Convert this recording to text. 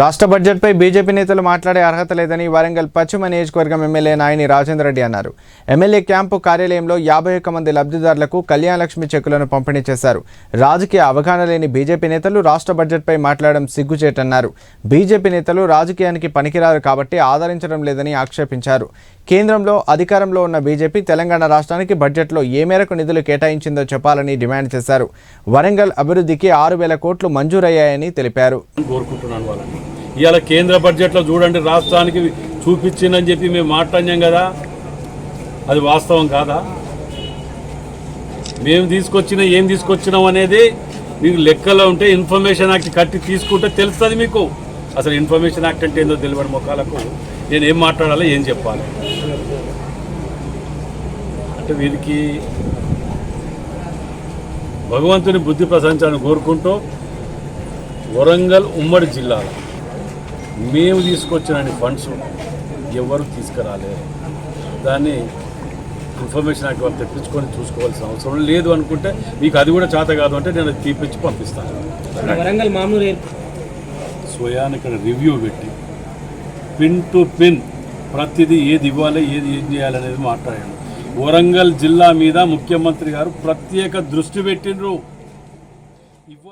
రాష్ట్ర బడ్జెట్పై బీజేపీ నేతలు మాట్లాడే అర్హత లేదని వరంగల్ పశ్చిమ నియోజకవర్గం ఎమ్మెల్యే నాయని రాజేందర్ రెడ్డి అన్నారు. ఎమ్మెల్యే క్యాంపు కార్యాలయంలో యాభై ఒక్క మంది లబ్ధిదారులకు కళ్యాణలక్ష్మి చెక్కులను పంపిణీ చేశారు. రాజకీయ అవగాహన లేని బీజేపీ నేతలు రాష్ట్ర బడ్జెట్పై మాట్లాడడం సిగ్గుచేటన్నారు. బీజేపీ నేతలు రాజకీయానికి పనికిరారు కాబట్టి ఆదరించడం లేదని ఆక్షేపించారు. కేంద్రంలో అధికారంలో ఉన్న బీజేపీ తెలంగాణ రాష్ట్రానికి బడ్జెట్లో ఏ మేరకు నిధులు కేటాయించిందో చెప్పాలని డిమాండ్ చేశారు. వరంగల్ అభివృద్ధికి ఆరు వేల కోట్లు మంజూరయ్యాయని తెలిపారు. కోరుకుంటున్నాను వాళ్ళని. ఇవాళ కేంద్ర బడ్జెట్లో చూడండి రాష్ట్రానికి చూపించిందని చెప్పి మేము మాట్లాడినాం కదా. అది వాస్తవం కాదా? మేము తీసుకొచ్చినా ఏం తీసుకొచ్చినాం అనేది మీకు లెక్కలో ఉంటే ఇన్ఫర్మేషన్ యాక్ట్ కట్టి తీసుకుంటే తెలుస్తుంది మీకు. అసలు ఇన్ఫర్మేషన్ యాక్ట్ అంటే ఏందో తెలియని ముఖాలకు నేను ఏం మాట్లాడాలో ఏం చెప్పాలి. అంటే వీరికి భగవంతుని బుద్ధి ప్రశంసాన్ని కోరుకుంటూ వరంగల్ ఉమ్మడి జిల్లాలో మేము తీసుకొచ్చిన ఫండ్స్ ఎవరు తీసుకురాలేరు దాన్ని ఇన్ఫర్మేషన్ వాళ్ళు తెప్పించుకొని చూసుకోవాల్సిన అవసరం లేదు అనుకుంటే మీకు అది కూడా చేత కాదు అంటే నేను తీపిచ్చి పంపిస్తాను. వరంగల్ మామూలు స్వయాన్ని ఇక్కడ రివ్యూ పెట్టి పిన్ టు పిన్ ప్రతిదీ ఏది ఇవ్వాలి ఏది ఏం చేయాలనేది మాట్లాడాను. వరంగల్ జిల్లా మీద ముఖ్యమంత్రి గారు ప్రత్యేక దృష్టి పెట్టిండ్రు. ఇవ్వ